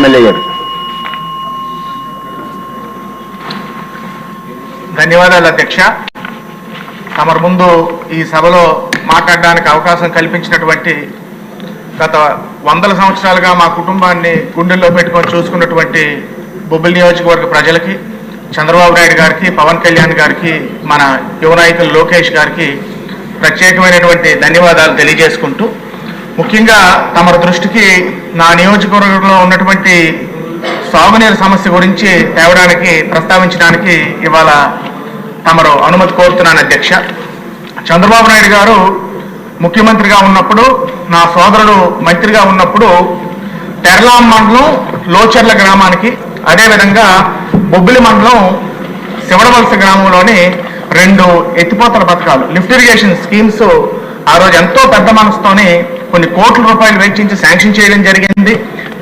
MLA గారు. ధన్యవాదాలు అధ్యక్ష. తమరు ముందు ఈ సభలో మాట్లాడడానికి అవకాశం కల్పించినటువంటి గత వందల సంవత్సరాలుగా మా కుటుంబాన్ని గుండెల్లో పెట్టుకొని చూసుకున్నటువంటి బొబ్బిలి నియోజకవర్గ ప్రజలకి చంద్రబాబు నాయుడు గారికి పవన్ కళ్యాణ్ గారికి మన యువ నాయకులు లోకేష్ గారికి ప్రత్యేకమైనటువంటి ధన్యవాదాలు తెలియజేసుకుంటూ ముఖ్యంగా తమ దృష్టికి నా నియోజకవర్గంలో ఉన్నటువంటి సాగునీరు సమస్య గురించి తేవడానికి ప్రస్తావించడానికి ఇవాళ తమరు అనుమతి కోరుతున్నాను అధ్యక్ష. చంద్రబాబు నాయుడు గారు ముఖ్యమంత్రిగా ఉన్నప్పుడు నా సోదరుడు మంత్రిగా ఉన్నప్పుడు తెరలాం మండలం లోచర్ల గ్రామానికి అదేవిధంగా బొబ్బిలి మండలం శివడవలస గ్రామంలోని రెండు ఎత్తిపోతల పథకాలు లిఫ్ట్ ఇరిగేషన్ స్కీమ్స్ ఆ రోజు ఎంతో పెద్ద మనసుతోనే కొన్ని కోట్ల రూపాయలు వెచ్చించి శాంక్షన్ చేయడం జరిగింది.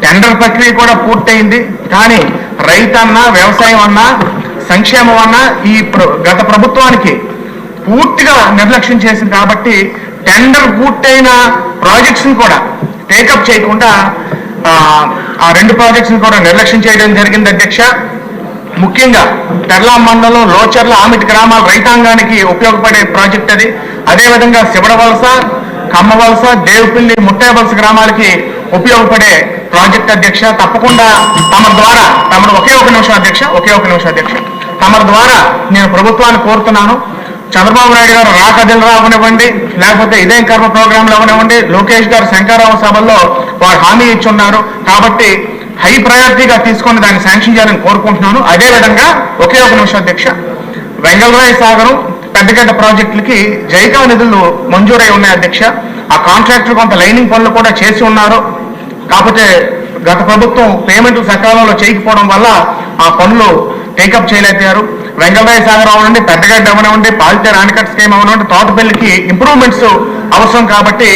టెండర్ ప్రక్రియ కూడా పూర్తయింది. కానీ రైతన్నా వ్యవసాయం అన్నా సంక్షేమం అన్నా ఈ గత ప్రభుత్వానికి పూర్తిగా నిర్లక్ష్యం చేసింది కాబట్టి టెండర్ పూర్తయిన ప్రాజెక్ట్స్ని కూడా టేకప్ చేయకుండా ఆ, రెండు ప్రాజెక్ట్స్ని కూడా నిర్లక్ష్యం చేయడం జరిగింది అధ్యక్ష. ముఖ్యంగా తెర్లా మండలం లోచర్ల ఆమిటి గ్రామాల రైతాంగానికి ఉపయోగపడే ప్రాజెక్ట్ అది. అదేవిధంగా శివడవలస కమ్మవలస దేవుపిల్లి ముట్టాయవలస గ్రామాలకి ఉపయోగపడే ప్రాజెక్ట్ అధ్యక్ష తప్పకుండా తమ ద్వారా తమను ఒకే ఒక నిమిషం అధ్యక్ష ఒకే ఒక నిమిషం అధ్యక్ష. తమ ద్వారా నేను ప్రభుత్వాన్ని కోరుతున్నాను. చంద్రబాబు నాయుడు గారు రాకదిల్ రావనివ్వండి లేకపోతే ఇదేం కర్మ ప్రోగ్రాంలు అవనివ్వండి. లోకేష్ గారు శంకరరావు సభల్లో వారు హామీ ఇచ్చున్నారు. కాబట్టి హై ప్రయారిటీగా తీసుకొని దాన్ని శాంక్షన్ చేయాలని కోరుకుంటున్నాను. అదేవిధంగా ఒకే ఒక నిమిషం అధ్యక్ష. వెంగళరాయ సాగరం పెద్దగడ్డ ప్రాజెక్టులకి జైకా నిధులు మంజూరై ఉన్నాయి అధ్యక్ష. ఆ కాంట్రాక్టర్ కొంత లైనింగ్ పనులు కూడా చేసి ఉన్నారు. కాకపోతే గత ప్రభుత్వం పేమెంట్ సకాలంలో చేయకపోవడం వల్ల ఆ పనులు టేకప్ చేయలేకపోయారు. వెంకటరాయ సాగర్ అవనండి పెద్దగడ్డ అవనివ్వండి పాలితే రాణికట్ స్కీమ్ అవనివ్వండి తోటపల్లికి ఇంప్రూవ్మెంట్స్ అవసరం కాబట్టి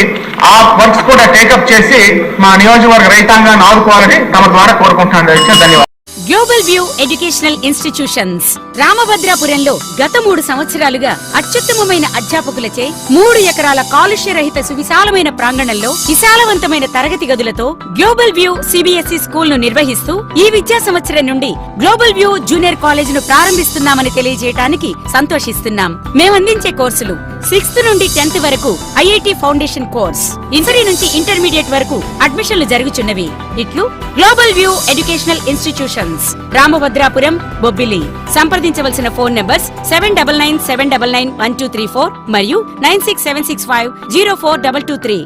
ఆ వర్క్స్ కూడా టేకప్ చేసి మా నియోజకవర్గ రైతాంగాన్ని ఆదుకోవాలని తమ ద్వారా కోరుకుంటున్నాను. ధన్యవాదాలు. గ్లోబల్ వ్యూ ఎడ్యుకేషనల్ ఇన్స్టిట్యూషన్స్ రామభద్రాపురంలో గత మూడు సంవత్సరాలుగా అత్యుత్తమమైన అధ్యాపకులచే మూడు ఎకరాల కాలుష్య రహిత సువిశాలమైన ప్రాంగణంలో విశాలవంతమైన తరగతి గదులతో గ్లోబల్ వ్యూ సిబిఎస్ఈ స్కూల్ను నిర్వహిస్తూ ఈ విద్యా సంవత్సరం నుండి గ్లోబల్ వ్యూ జూనియర్ కాలేజ్ను ప్రారంభిస్తున్నామని తెలియజేయడానికి సంతోషిస్తున్నాం. మేమందించే కోర్సులు సిక్స్త్ నుండి టెన్త్ వరకు ఐఐటి ఫౌండేషన్ కోర్స్. ఇంటరీ నుంచి ఇంటర్మీడియట్ వరకు అడ్మిషన్లు జరుగుచున్నవి. ఇట్లు global view educational institutions. Ramabhadrapuram Bobbili. సంప్రదించవలసిన phone numbers seven double nine seven double nine one two three four మరియు nine six seven six five zero four double two three.